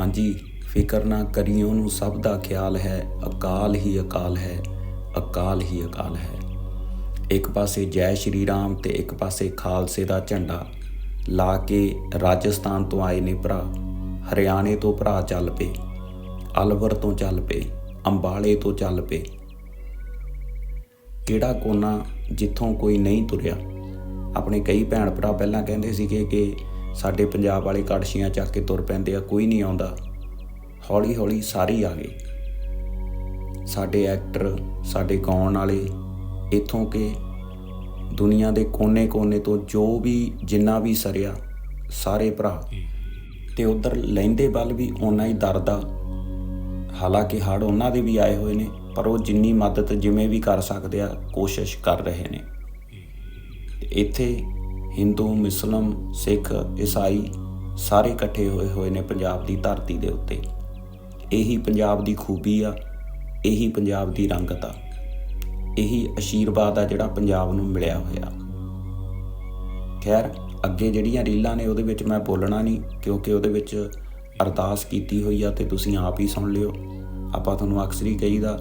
ਹਾਂਜੀ, ਫਿਕਰ ਨਾ ਕਰਿਓ ਨੂੰ ਸਭ ਦਾ ਖਿਆਲ ਹੈ, ਅਕਾਲ ਹੀ ਅਕਾਲ ਹੈ, ਅਕਾਲ ਹੀ ਅਕਾਲ ਹੈ। ਇੱਕ ਪਾਸੇ ਜੈ ਸ਼੍ਰੀ ਰਾਮ ਤੇ ਇੱਕ ਪਾਸੇ ਖਾਲਸੇ ਦਾ ਝੰਡਾ। ਲਾ ਕੇ ਰਾਜਸਥਾਨ ਤੋਂ ਆਏ ਨੇ ਭਰਾ। ਹਰਿਆਣੇ ਤੋਂ ਭਰਾ ਚੱਲ ਪਏ। ਅਲਵਰ ਤੋਂ ਚੱਲ ਪਏ। ਅੰਬਾਲੇ ਤੋਂ ਚੱਲ ਪਏ। ਕਿਹੜਾ ਕੋਨਾ ਜਿੱਥੋਂ ਕੋਈ ਨਹੀਂ ਤੁਰਿਆ। ਆਪਣੇ ਕਈ ਭੈਣ ਭਰਾ ਪਹਿਲਾਂ ਕਹਿੰਦੇ ਸੀਗੇ ਕਿ ਸਾਡੇ ਪੰਜਾਬ ਵਾਲੇ ਕੜਛੀਆਂ ਚੱਕ ਕੇ ਤੁਰ ਪੈਂਦੇ ਆ, ਕੋਈ ਨਹੀਂ ਆਉਂਦਾ। ਹੌਲੀ ਹੌਲੀ ਸਾਰੇ ਹੀ ਆ ਗਏ ਸਾਡੇ ਐਕਟਰ ਸਾਡੇ ਗਾਉਣ ਵਾਲੇ, ਇਥੋਂ ਕਿ ਦੁਨੀਆ ਦੇ ਕੋਨੇ-ਕੋਨੇ ਤੋਂ ਜੋ ਵੀ, ਜਿੰਨਾ ਵੀ ਸਰਿਆ, ਸਾਰੇ ਭਰਾ। ਤੇ ਉਧਰ ਲੈਂਦੇ ਵੱਲ ਵੀ ਓਨਾ ਹੀ ਦਰਦ ਆ। ਹਾਲਾਂਕਿ ਹੜ ਉਹਨਾਂ ਦੇ ਵੀ ਆਏ ਹੋਏ ਨੇ, ਪਰ ਉਹ ਜਿੰਨੀ ਮਦਦ ਜਿਵੇਂ ਵੀ ਕਰ ਸਕਦੇ ਆ, ਕੋਸ਼ਿਸ਼ ਕਰ ਰਹੇ ਨੇ। ਇੱਥੇ ਹਿੰਦੂ, ਮੁਸਲਮ, ਸਿੱਖ, ਈਸਾਈ ਸਾਰੇ ਇਕੱਠੇ ਹੋਏ ਹੋਏ ਨੇ ਪੰਜਾਬ ਦੀ ਧਰਤੀ ਦੇ ਉੱਤੇ। ਇਹੀ ਪੰਜਾਬ ਦੀ ਖੂਬੀ ਆ, ਇਹੀ ਪੰਜਾਬ ਦੀ ਰੰਗਤ ਆ, ਇਹੀ ਅਸ਼ੀਰਵਾਦ ਆ ਜਿਹੜਾ ਪੰਜਾਬ ਨੂੰ ਮਿਲਿਆ ਹੋਇਆ। ਖੈਰ, ਅੱਗੇ ਜਿਹੜੀਆਂ ਰੀਲਾਂ ਨੇ ਉਹਦੇ ਵਿੱਚ ਮੈਂ ਬੋਲਣਾ ਨਹੀਂ, ਕਿਉਂਕਿ ਉਹਦੇ ਵਿੱਚ ਅਰਦਾਸ ਕੀਤੀ ਹੋਈ ਆ ਤੇ ਤੁਸੀਂ ਆਪ ਹੀ ਸੁਣ ਲਿਓ। ਆਪਾਂ ਤੁਹਾਨੂੰ ਅਕਸਰ ਹੀ ਕਹੀਦਾ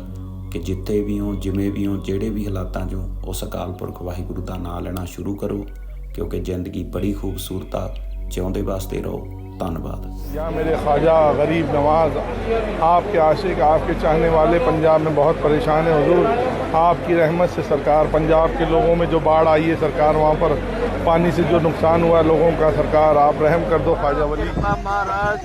ਕਿ ਜਿੱਥੇ ਵੀ ਹੋ, ਜਿਵੇਂ ਵੀ ਹੋ, ਜਿਹੜੇ ਵੀ ਹਾਲਾਤਾਂ 'ਚੋਂ ਉਸ ਅਕਾਲ ਪੁਰਖ ਵਾਹਿਗੁਰੂ ਦਾ ਨਾਮ ਲੈਣਾ ਸ਼ੁਰੂ ਕਰੋ। ਕਿਉਂਕਿ ਜ਼ਿੰਦਗੀ ਬੜੀ ਖੂਬਸੂਰਤ ਆ ਜਿਉਂਦੇ ਵਾਸਤੇ ਰਹੋ ਧੰਨਵਾਦ या मेरे ख्वाजा गरीब नवाज आपके आशिक आपके चाहने वाले पंजाब में बहुत परेशान है हुजूर आपकी रहमत से सरकार पंजाब के लोगों में जो बाढ़ आई है सरकार वहाँ पर पानी से जो नुकसान हुआ है लोगों का सरकार आप रहम कर दो ख्वाजा वली ਕਿਰਪਾ ਮਹਾਰਾਜ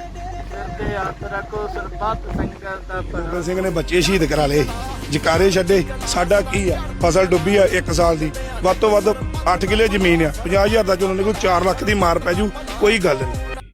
ਸਿਰ ਤੇ ਹੱਥ ਰੱਖੋ ਸਰਬੱਤ ਸੰਗਤ ਦਾ ਭਲਾ ਭਗਤ ਸਿੰਘ ਨੇ ਬੱਚੇ ਸ਼ਹੀਦ ਕਰਾ ਲਏ ਜਕਾਰੇ ਛੱਡੇ ਸਾਡਾ ਕੀ ਆ ਫਸਲ ਡੁੱਬੀ ਆ 1 ਸਾਲ ਦੀ ਵੱਧ ਤੋਂ ਵੱਧ 8 ਕਿੱਲੇ ਜ਼ਮੀਨ ਆ 50000 ਦਾ ਚ ਉਹਨਾਂ ਚਲੋ ਨਿਕਲ 4 ਲੱਖ ਦੀ ਮਾਰ ਪੈ ਜੂ, ਕੋਈ ਗੱਲ ਨਹੀਂ।